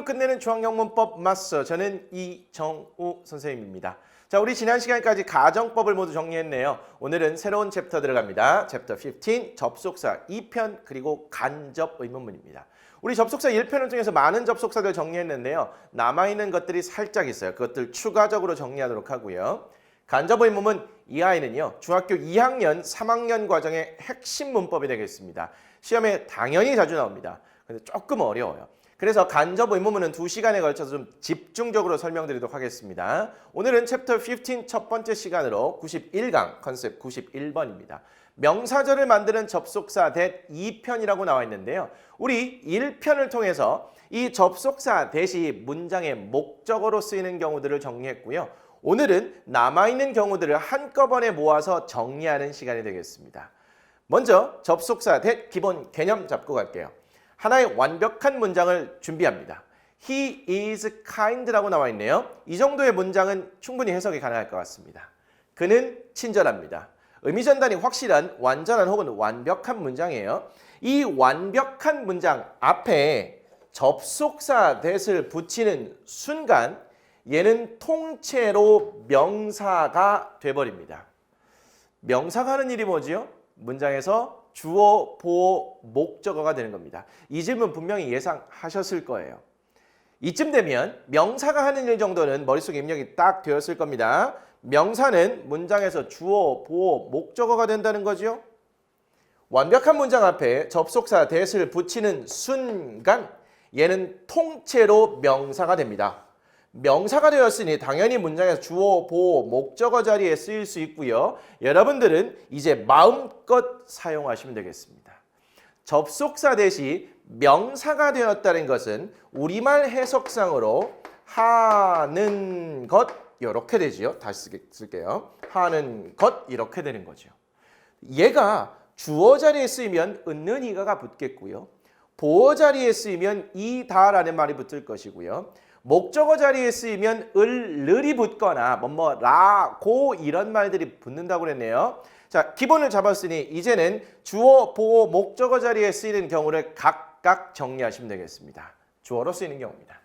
오늘로 끝내는 중앙영 문법 마스터 저는 이정우 선생님입니다. 자, 우리 지난 시간까지 가정법을 모두 정리했네요. 오늘은 새로운 챕터 들어갑니다. 챕터 15 접속사 2편 그리고 간접 의문문입니다. 우리 접속사 1편을 통해서 많은 접속사들 정리했는데요. 남아있는 것들이 살짝 있어요. 그것들 추가적으로 정리하도록 하고요. 간접 의문문 이 아이는요. 중학교 2학년, 3학년 과정의 핵심 문법이 되겠습니다. 시험에 당연히 자주 나옵니다. 근데 조금 어려워요. 그래서 간접 의문문은 두시간에 걸쳐서 좀 집중적으로 설명드리도록 하겠습니다. 오늘은 챕터 15 첫 번째 시간으로 91강 컨셉 91번입니다. 명사절을 만드는 접속사 대 2편이라고 나와 있는데요. 우리 1편을 통해서 이 접속사 대시 문장의 목적어로 쓰이는 경우들을 정리했고요. 오늘은 남아있는 경우들을 한꺼번에 모아서 정리하는 시간이 되겠습니다. 먼저 접속사 대 기본 개념 잡고 갈게요. 하나의 완벽한 문장을 준비합니다. He is kind라고 나와 있네요. 이 정도의 문장은 충분히 해석이 가능할 것 같습니다. 그는 친절합니다. 의미 전달이 확실한 완전한 혹은 완벽한 문장이에요. 이 완벽한 문장 앞에 접속사 that을 붙이는 순간 얘는 통째로 명사가 돼버립니다. 명사가 하는 일이 뭐지요? 문장에서 주어, 보어, 목적어가 되는 겁니다. 이 질문 분명히 예상하셨을 거예요. 이쯤 되면 명사가 하는 일 정도는 머릿속에 입력이 딱 되었을 겁니다. 명사는 문장에서 주어, 보어, 목적어가 된다는 거지요. 완벽한 문장 앞에 접속사 that을 붙이는 순간 얘는 통째로 명사가 됩니다. 명사가 되었으니 당연히 문장에서 주어, 보어, 목적어 자리에 쓰일 수 있고요. 여러분들은 이제 마음껏 사용하시면 되겠습니다. 접속사 대시 명사가 되었다는 것은 우리말 해석상으로 하는 것 이렇게 되지요. 다시 쓸게요. 하는 것 이렇게 되는 거죠. 얘가 주어 자리에 쓰이면 은는 이가가 붙겠고요. 보어 자리에 쓰이면 이다라는 말이 붙을 것이고요. 목적어 자리에 쓰이면 을, 을이 붙거나 뭐뭐 라 고 이런 말들이 붙는다고 그랬네요. 자, 기본을 잡았으니 이제는 주어, 보어, 목적어 자리에 쓰이는 경우를 각각 정리하시면 되겠습니다. 주어로 쓰이는 경우입니다.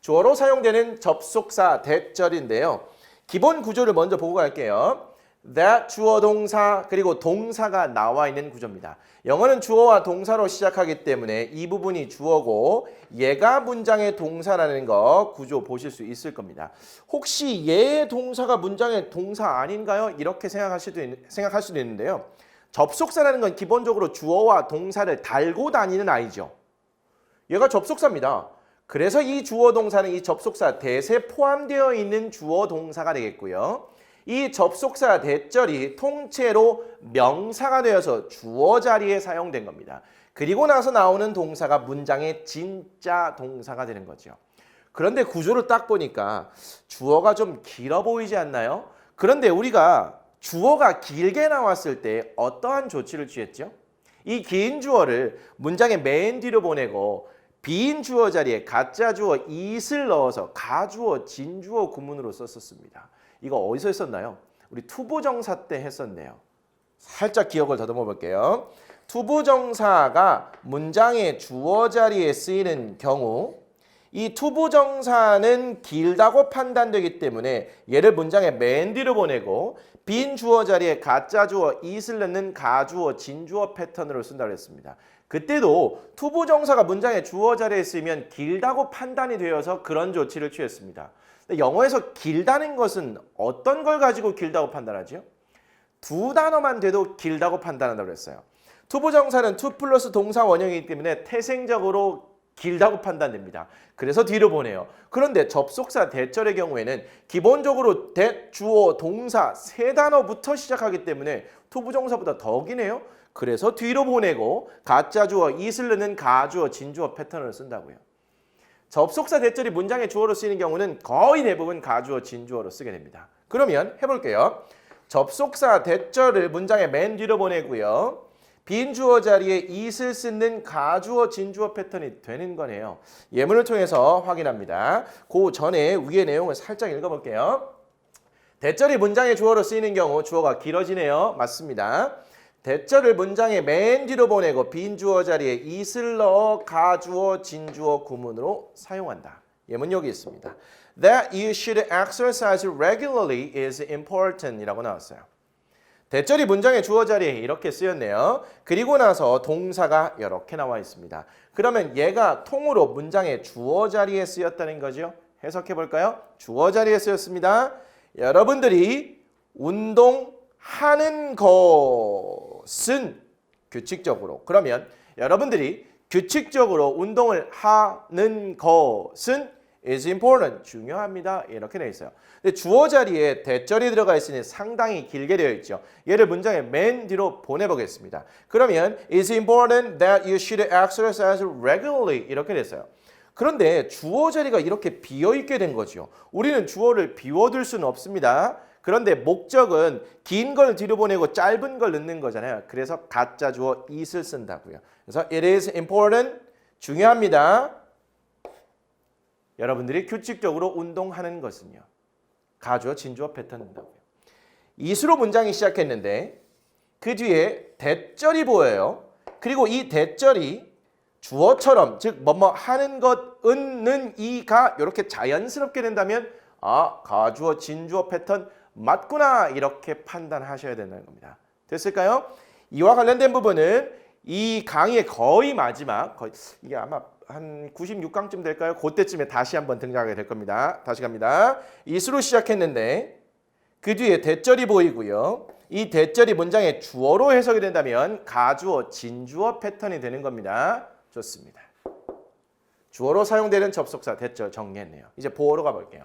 주어로 사용되는 접속사 대절인데요. 기본 구조를 먼저 보고 갈게요. That 주어 동사 그리고 동사가 나와 있는 구조입니다. 영어는 주어와 동사로 시작하기 때문에 이 부분이 주어고 얘가 문장의 동사라는 거 구조 보실 수 있을 겁니다. 혹시 얘의 동사가 문장의 동사 아닌가요? 이렇게 생각할 수도, 있, 생각할 수도 있는데요. 접속사라는 건 기본적으로 주어와 동사를 달고 다니는 아이죠. 얘가 접속사입니다. 그래서 이 주어 동사는 이 접속사 대세 포함되어 있는 주어 동사가 되겠고요. 이 접속사 대절이 통째로 명사가 되어서 주어 자리에 사용된 겁니다. 그리고 나서 나오는 동사가 문장의 진짜 동사가 되는 거죠. 그런데 구조를 딱 보니까 주어가 좀 길어 보이지 않나요? 그런데 우리가 주어가 길게 나왔을 때 어떠한 조치를 취했죠? 이 긴 주어를 문장의 맨 뒤로 보내고 빈 주어 자리에 가짜 주어 it을 넣어서 가주어, 진주어 구문으로 썼었습니다. 이거 어디서 했었나요? 우리 투부정사 때 했었네요. 살짝 기억을 더듬어 볼게요. 투부정사가 문장의 주어 자리에 쓰이는 경우 이 투부정사는 길다고 판단되기 때문에 얘를 문장의 맨 뒤로 보내고 빈 주어 자리에 가짜 주어 it을 넣는 가주어 진주어 패턴으로 쓴다고 했습니다. 그때도 투부정사가 문장의 주어 자리에 쓰이면 길다고 판단이 되어서 그런 조치를 취했습니다. 영어에서 길다는 것은 어떤 걸 가지고 길다고 판단하죠? 두 단어만 돼도 길다고 판단한다고 그랬어요. 투부정사는 투 플러스 동사 원형이기 때문에 태생적으로 길다고 판단됩니다. 그래서 뒤로 보내요. 그런데 접속사 대절의 경우에는 기본적으로 대, 주어, 동사 세 단어부터 시작하기 때문에 투부정사보다 더 기네요. 그래서 뒤로 보내고 가짜 주어, 넣는 가주어, 진주어 패턴을 쓴다고요. 접속사 대절이 문장의 주어로 쓰이는 경우는 거의 대부분 가주어, 진주어로 쓰게 됩니다. 그러면 해볼게요. 접속사 대절을 문장의 맨 뒤로 보내고요. 빈 주어 자리에 it을 쓰는 가주어, 진주어 패턴이 되는 거네요. 예문을 통해서 확인합니다. 그 전에 위의 내용을 살짝 읽어볼게요. 대절이 문장의 주어로 쓰이는 경우 주어가 길어지네요. 맞습니다. 대절을 문장의 맨 뒤로 보내고 빈 주어 자리에 넣어 가주어, 진주어, 구문으로 사용한다. 예문 여기 있습니다. That you should exercise regularly is important 이라고 나왔어요. 대절이 문장의 주어 자리에 이렇게 쓰였네요. 그리고 나서 동사가 이렇게 나와 있습니다. 그러면 얘가 통으로 문장의 주어 자리에 쓰였다는 거죠. 해석해 볼까요? 주어 자리에 쓰였습니다. 여러분들이 운동하는 것 은 규칙적으로 그러면 여러분들이 규칙적으로 운동을 하는 것은 is important 중요합니다 이렇게 되어 있어요. 근데 주어 자리에 대절이 들어가 있으니 상당히 길게 되어 있죠. 얘를 문장의 맨 뒤로 보내보겠습니다. 그러면 is important that you should exercise regularly 이렇게 됐어요. 그런데 주어 자리가 이렇게 비어 있게 된 거죠. 우리는 주어를 비워둘 수는 없습니다. 그런데 목적은 긴 걸 뒤로 보내고 짧은 걸 넣는 거잖아요. 그래서 가짜 주어 is를 쓴다고요. 그래서 it is important 중요합니다. 여러분들이 규칙적으로 운동하는 것은요. 가주어 진주어 패턴인다고요. 이수로 문장이 시작했는데 그 뒤에 대절이 보여요. 그리고 이 대절이 주어처럼 즉 뭐뭐 하는 것 은는 이가 이렇게 자연스럽게 된다면 아 가주어 진주어 패턴 맞구나 이렇게 판단하셔야 된다는 겁니다. 됐을까요? 이와 관련된 부분은 이 강의의 거의 마지막 거의 이게 아마 한 96강쯤 될까요? 그때쯤에 다시 한번 등장하게 될 겁니다. 다시 갑니다. 이수로 시작했는데 그 뒤에 대절이 보이고요. 이 대절이 문장의 주어로 해석이 된다면 가주어, 진주어 패턴이 되는 겁니다. 좋습니다. 주어로 사용되는 접속사 대절 정리했네요. 이제 보어로 가볼게요.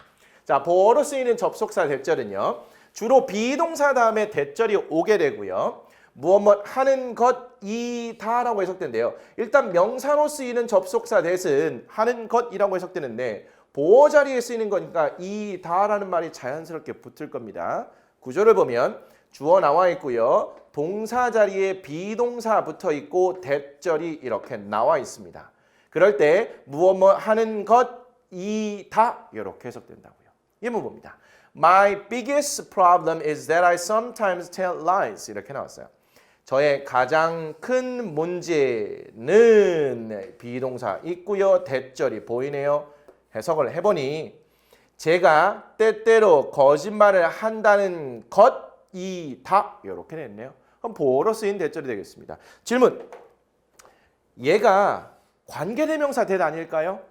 자, 보어로 쓰이는 접속사 대절은요. 주로 비동사 다음에 대절이 오게 되고요. 무엇 뭐 하는 것이다라고 해석된대요. 일단 명사로 쓰이는 접속사 대은 하는 것이라고 해석되는데 보어 자리에 쓰이는 거니까 이다라는 말이 자연스럽게 붙을 겁니다. 구조를 보면 주어 나와 있고요. 동사 자리에 비동사 붙어 있고 대절이 이렇게 나와 있습니다. 그럴 때 무엇 뭐 하는 것이다 이렇게 해석된다고요. 예문 봅니다. My biggest problem is that I sometimes tell lies 이렇게 나왔어요. 저의 가장 큰 문제는 비동사 있고요. 대절이 보이네요. 해석을 해보니 제가 때때로 거짓말을 한다는 것이다 이렇게 됐네요. 그럼 보어로 쓰인 대절이 되겠습니다. 질문. 얘가 관계대명사 대 아닐까요?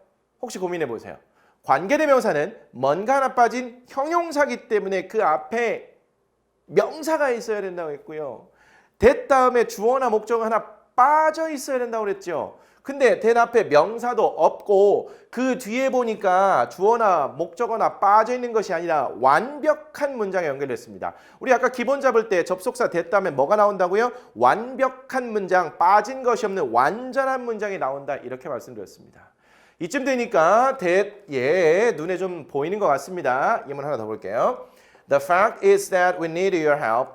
혹시 고민해 보세요. 관계대명사는 뭔가 하나 빠진 형용사기 때문에 그 앞에 명사가 있어야 된다고 했고요. 대 다음에 주어나 목적 하나 빠져 있어야 된다고 그랬죠. 근데 대 앞에 명사도 없고 그 뒤에 보니까 주어나 목적어나 빠져 있는 것이 아니라 완벽한 문장에 연결됐습니다. 우리 아까 기본 잡을 때 접속사 대 다음에 뭐가 나온다고요? 완벽한 문장, 빠진 것이 없는 완전한 문장이 나온다. 이렇게 말씀드렸습니다. 이쯤 되니까 대예 눈에 좀 보이는 것 같습니다. 예문 하나 더 볼게요. The fact is that we need your help.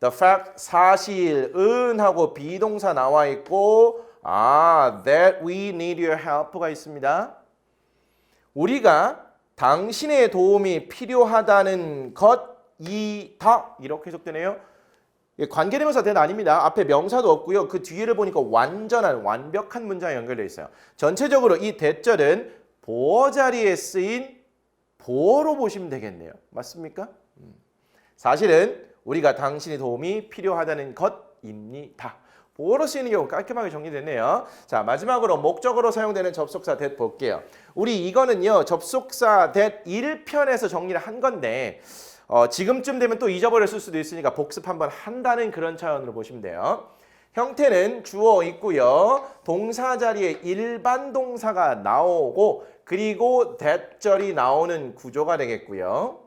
The fact 사실 은 하고 비동사 나와 있고 아 that we need your help가 있습니다. 우리가 당신의 도움이 필요하다는 것이다 이렇게 해석되네요. 관계대명사 대는 아닙니다. 앞에 명사도 없고요. 그 뒤를 보니까 완전한 완벽한 문장이 연결되어 있어요. 전체적으로 이 대절은 보어 자리에 쓰인 보어로 보시면 되겠네요. 맞습니까? 음. 사실은 우리가 당신의 도움이 필요하다는 것입니다. 보어로 쓰이는 경우 깔끔하게 정리됐네요. 자 마지막으로 목적으로 사용되는 접속사 that 볼게요. 우리 이거는요 접속사 that 1편에서 정리를 한 건데 어, 지금쯤 되면 또 잊어버렸을 수도 있으니까 복습 한번 한다는 그런 차원으로 보시면 돼요. 형태는 주어 있고요. 동사 자리에 일반 동사가 나오고 그리고 대절이 나오는 구조가 되겠고요.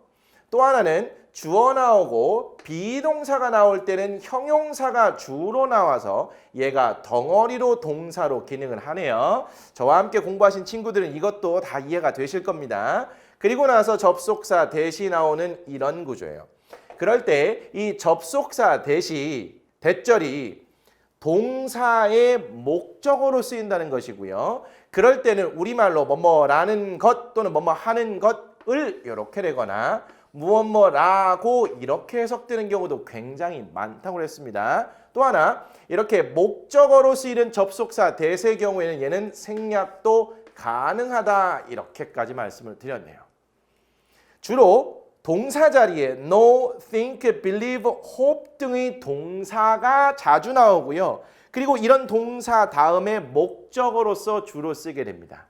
또 하나는 주어 나오고 비동사가 나올 때는 형용사가 주로 나와서 얘가 덩어리로 동사로 기능을 하네요. 저와 함께 공부하신 친구들은 이것도 다 이해가 되실 겁니다. 그리고 나서 접속사 대시 나오는 이런 구조예요. 그럴 때 이 접속사 대시 대절이 동사의 목적어로 쓰인다는 것이고요. 그럴 때는 우리말로 뭐뭐라는 것 또는 뭐뭐 하는 것을 이렇게 되거나 무엇 뭐라고 이렇게 해석되는 경우도 굉장히 많다고 했습니다. 또 하나 이렇게 목적어로 쓰이는 접속사 대세 경우에는 얘는 생략도 가능하다 이렇게까지 말씀을 드렸네요. 주로 동사 자리에 no, think, believe, hope 등의 동사가 자주 나오고요. 그리고 이런 동사 다음에 목적어로서 주로 쓰게 됩니다.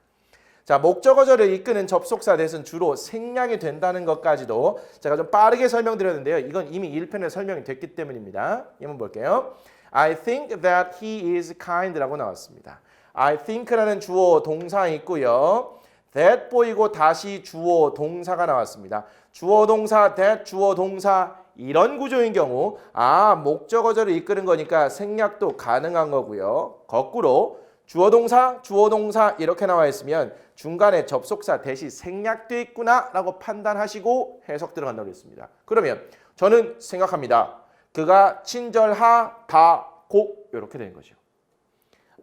자, 목적어절을 이끄는 접속사 대신 주로 생략이 된다는 것까지도 제가 좀 빠르게 설명드렸는데요. 이건 이미 1편에 설명이 됐기 때문입니다. 한번 볼게요. I think that he is kind라고 나왔습니다. I think라는 주어 동사 있고요. That 보이고 다시 주어 동사가 나왔습니다. 주어 동사 that 주어 동사 이런 구조인 경우 아 목적어절을 이끄는 거니까 생략도 가능한 거고요. 거꾸로 주어 동사 주어 동사 이렇게 나와 있으면 중간에 접속사 대시 생략돼 있구나라고 판단하시고 해석 들어간다고 했습니다. 그러면 저는 생각합니다. 그가 친절하다고 이렇게 되는 거죠.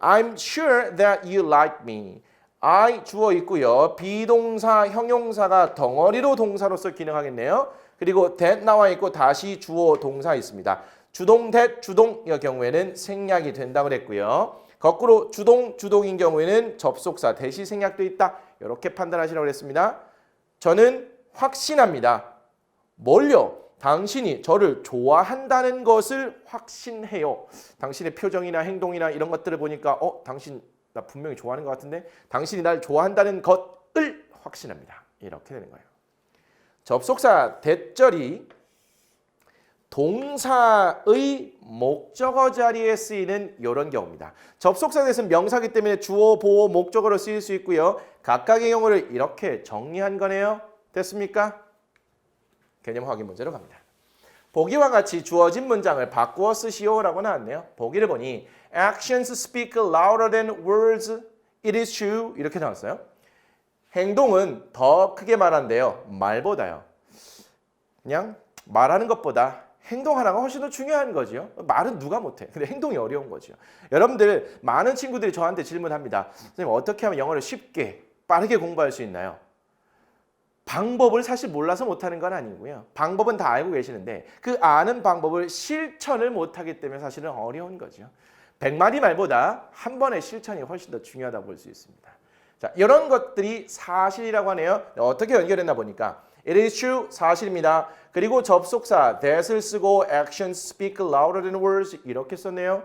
I'm sure that you like me. I 주어 있고요. 비동사, 형용사가 덩어리로 동사로서 기능하겠네요. 그리고 that 나와 있고 다시 주어 동사 있습니다. 주동 that 주동의 경우에는 생략이 된다고 그랬고요. 거꾸로 주동 주동인 경우에는 접속사 대시 생략돼 있다. 이렇게 판단하시라고 그랬습니다. 저는 확신합니다. 뭘요? 당신이 저를 좋아한다는 것을 확신해요. 당신의 표정이나 행동이나 이런 것들을 보니까 어, 당신 나 분명히 좋아하는 것 같은데 당신이 날 좋아한다는 것을 확신합니다. 이렇게 되는 거예요. 접속사 대절이 동사의 목적어 자리에 쓰이는 이런 경우입니다. 접속사 대신 명사기 때문에 주어, 보어, 목적어로 쓰일 수 있고요. 각각의 경우를 이렇게 정리한 거네요. 됐습니까? 개념 확인 문제로 갑니다. 보기와 같이 주어진 문장을 바꾸어 쓰시오라고 나왔네요. 보기를 보니 actions speak louder than words. It is true. 이렇게 나왔어요. 행동은 더 크게 말한대요. 말보다요. 그냥 말하는 것보다 행동 하나가 훨씬 더 중요한 거지요. 말은 누가 못해. 근데 행동이 어려운 거죠. 여러분들 많은 친구들이 저한테 질문합니다. 선생님 어떻게 하면 영어를 쉽게 빠르게 공부할 수 있나요? 방법을 사실 몰라서 못하는 건 아니고요. 방법은 다 알고 계시는데 그 아는 방법을 실천을 못하기 때문에 사실은 어려운 거죠. 100마디 말보다 한 번의 실천이 훨씬 더 중요하다고 볼수 있습니다. 자, 이런 것들이 사실이라고 하네요. 어떻게 연결했나 보니까 It is true 사실입니다. 그리고 접속사 that을 쓰고 actions speak louder than words 이렇게 썼네요.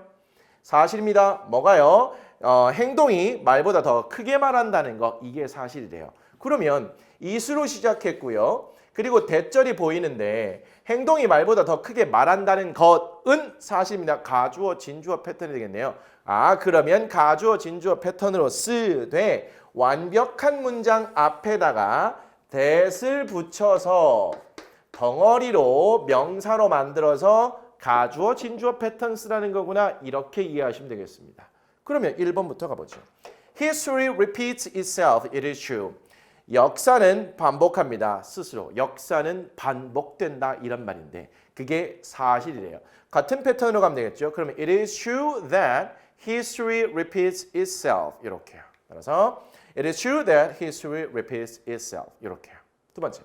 사실입니다. 뭐가요? 어, 행동이 말보다 더 크게 말한다는 거 이게 사실이래요. 그러면 이수로 시작했고요. 그리고 대절이 보이는데 행동이 말보다 더 크게 말한다는 것은 사실입니다. 가주어, 진주어 패턴이 되겠네요. 아 그러면 가주어, 진주어 패턴으로 쓰되 완벽한 문장 앞에다가 that을 붙여서 덩어리로 명사로 만들어서 가주어, 진주어 패턴 쓰라는 거구나 이렇게 이해하시면 되겠습니다. 그러면 1번부터 가보죠. History repeats itself. It is true. 역사는 반복합니다. 스스로. 역사는 반복된다 이런 말인데 그게 사실이래요. 같은 패턴으로 가면 되겠죠. 그러면 it is true that history repeats itself. 이렇게요. 따라서 it is true that history repeats itself. 이렇게요. 두 번째.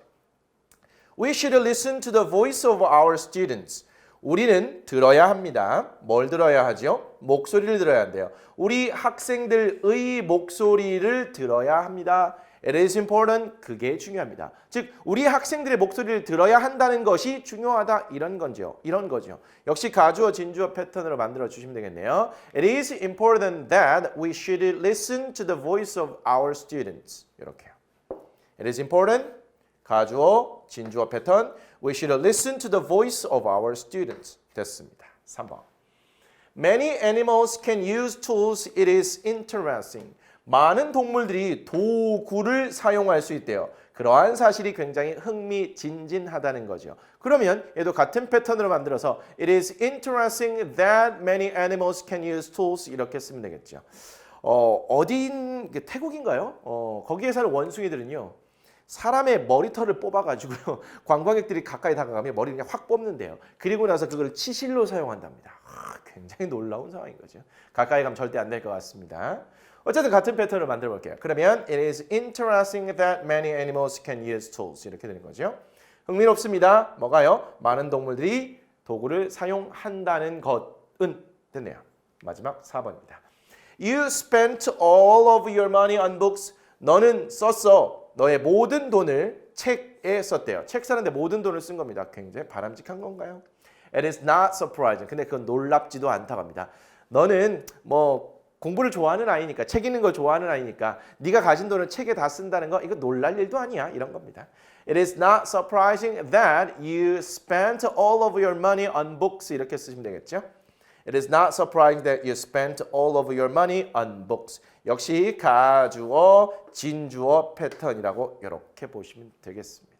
We should listen to the voice of our students. 우리는 들어야 합니다. 뭘 들어야 하죠? 목소리를 들어야 한대요. 우리 학생들의 목소리를 들어야 합니다. It is important. 그게 중요합니다. 즉, 우리 학생들의 목소리를 들어야 한다는 것이 중요하다. 이런 건지요. 이런 거죠. 역시 가주어, 진주어 패턴으로 만들어 주시면 되겠네요. It is important that we should listen to the voice of our students. 이렇게요. It is important. 가주어, 진주어 패턴. We should listen to the voice of our students. 됐습니다. 3번. Many animals can use tools. It is interesting. 많은 동물들이 도구를 사용할 수 있대요. 그러한 사실이 굉장히 흥미진진하다는 거죠. 그러면 얘도 같은 패턴으로 만들어서 It is interesting that many animals can use tools 이렇게 쓰면 되겠죠. 어, 어딘 태국인가요? 어, 거기에 사는 원숭이들은요. 사람의 머리털을 뽑아가지고요. 관광객들이 가까이 다가가면 머리를 그냥 확 뽑는데요. 그리고 나서 그걸 치실로 사용한답니다. 아, 굉장히 놀라운 상황인 거죠. 가까이 가면 절대 안 될 것 같습니다. 어쨌든 같은 패턴을 만들어 볼게요. 그러면 it is interesting that many animals can use tools 이렇게 되는 거죠. 흥미롭습니다. 뭐가요? 많은 동물들이 도구를 사용한다는 것은 됐네요. 마지막 4번입니다. You spent all of your money on books. 너는 썼어. 너의 모든 돈을 책에 썼대요. 책 사는데 모든 돈을 쓴 겁니다. 굉장히 바람직한 건가요? It is not surprising. 근데 그건 놀랍지도 않다고 합니다. 너는 뭐 공부를 좋아하는 아이니까 책 읽는 걸 좋아하는 아이니까 네가 가진 돈을 책에 다 쓴다는 거 이거 놀랄 일도 아니야 이런 겁니다. It is not surprising that you spent all of your money on books 이렇게 쓰시면 되겠죠. It is not surprising that you spent all of your money on books. 역시 가주어, 진주어 패턴이라고 이렇게 보시면 되겠습니다.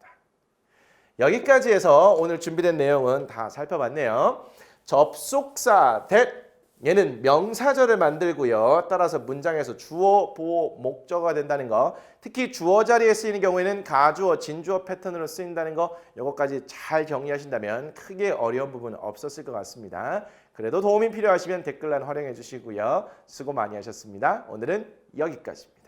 여기까지 해서 오늘 준비된 내용은 다 살펴봤네요. 접속사 that 얘는 명사절을 만들고요. 따라서 문장에서 주어, 보어, 목적어가 된다는 거. 특히 주어 자리에 쓰이는 경우에는 가주어, 진주어 패턴으로 쓰인다는 거. 이것까지 잘 정리하신다면 크게 어려운 부분은 없었을 것 같습니다. 그래도 도움이 필요하시면 댓글란 활용해 주시고요. 수고 많이 하셨습니다. 오늘은 여기까지입니다.